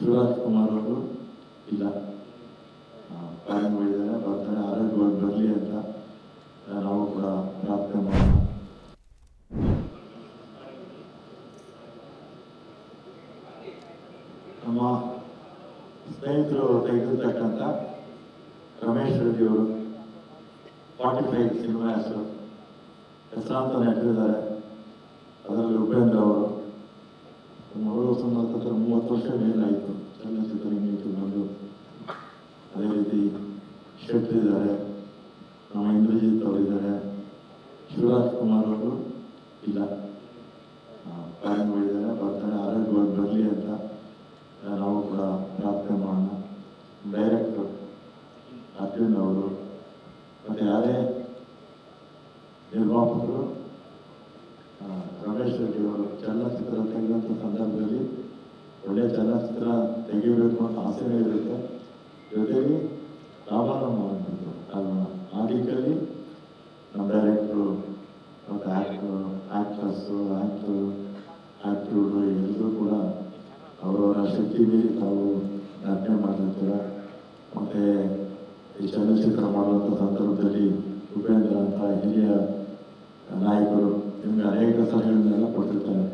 ಶಿವರಾಜ್ ಕುಮಾರ್ ಅವರು ಇಲ್ಲ. ಪ್ಲಾನ್ ಮಾಡಿದ್ದಾರೆ. ಬರ್ತಾರೆ. ಆರೋಗ್ಯವಾಗಿ ಬರಲಿ ಅಂತ ನಾವು ಕೂಡ ಪ್ರಾರ್ಥನೆ ಮಾಡೋಣ ನಮ್ಮ ಸ್ನೇಹಿತರು ತೆಗೆದಿರ್ತಕ್ಕಂಥ ರಮೇಶ್ ರೆಡ್ಡಿಯವರು ಫಾರ್ಟಿ ಫೈವ್ ಸಿನಿಮಾ ಹೆಸರು ಹೆಸರಾಂತ ನೆಟ್ಟಿದ್ದಾರೆ ಇದ್ದಾರೆ. ನಮ್ಮ ಇಂದ್ರಜಿತ್ ಅವರಿದ್ದಾರೆ. ಶಿವರಾಜ್ ಕುಮಾರ್ ಅವರು ಇಲ್ಲ. ಪ್ಲಾನ್ ಮಾಡಿದ್ದಾರೆ ಬರ್ತಾರೆ. ಆರೋಗ್ಯವಾಗಿ ಬರಲಿ ಅಂತ ನಾವು ಕೂಡ ಪ್ರಾರ್ಥನೆ ಮಾಡೋಣ. ಡೈರೆಕ್ಟರ್ ಅರ್ಜುನ್ ಅವರು ಮತ್ತು ಯಾರೇ ನಿರ್ಮಾಪಕರು ರಮೇಶ್ ರೆಡ್ಡಿ ಅವರು ಚಲನಚಿತ್ರ ತೆಗೆದಂಥ ಸಂದರ್ಭದಲ್ಲಿ ಒಳ್ಳೆಯ ಚಲನಚಿತ್ರ ತೆಗೆಯಬೇಕು ಅಂತ ಆಸೆನೇ ಇರುತ್ತೆ ಜೊತೆಗೆ ರಾಮನಾಮ ಅಂತಿದ್ರು ಅಲ್ವಾ ಆ ರೀತಿಯಲ್ಲಿ ನಮ್ಮ ಡೈರೆಕ್ಟ್ರು ಮತ್ತು ಆ್ಯಕ್ಟ್ರು ಆ್ಯಕ್ಟ್ರಸ್ಸು ಆ್ಯಕ್ಟ್ರು ಆ್ಯಕ್ಟ್ರುಗಳು ಎಲ್ಲರೂ ಕೂಡ ಅವರವರ ಶಕ್ತಿ ಮೀರಿ ತಾವು ನಟನೆ ಮಾಡಿರ್ತೀರ ಮತ್ತು ಈ ಚಲನಚಿತ್ರ ಮಾಡುವಂಥ ಸಂದರ್ಭದಲ್ಲಿ ಉಪೇಂದ್ರ ಅಂತ ಹಿರಿಯ ನಾಯಕರು ನಿಮಗೆ ಅನೇಕ ಸಲಹೆಗಳನ್ನೆಲ್ಲ ಕೊಟ್ಟಿರ್ತಾರೆ.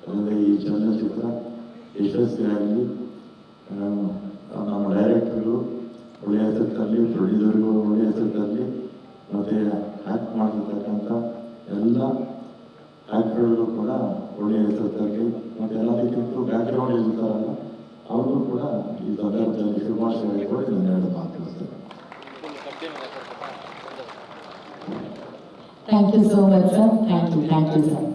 ಅದರಿಂದ ಈ ಚಲನಚಿತ್ರ ಯಶಸ್ವಿಯಾಗಲಿ ನಮ್ಮ ಡೈರೆಕ್ಟರ್ಗಳು ಒಳ್ಳೆಯ ಹೆಸರು ತರಲಿ ಮತ್ತು ಎಲ್ಲದಕ್ಕಿಂತ ಬ್ಯಾಕ್ಗ್ರೌಂಡ್ ಇರ್ತಾರಲ್ಲ ಅವ್ರಿಗೂ ಕೂಡ ಈ ಸಂದರ್ಭದಲ್ಲಿ ಶುಭಾಶಯ ಕೊಡಿ ನಾನು ಎರಡು ಮಾತು thank Thank you so much, sir. Thank you, thank you, sir.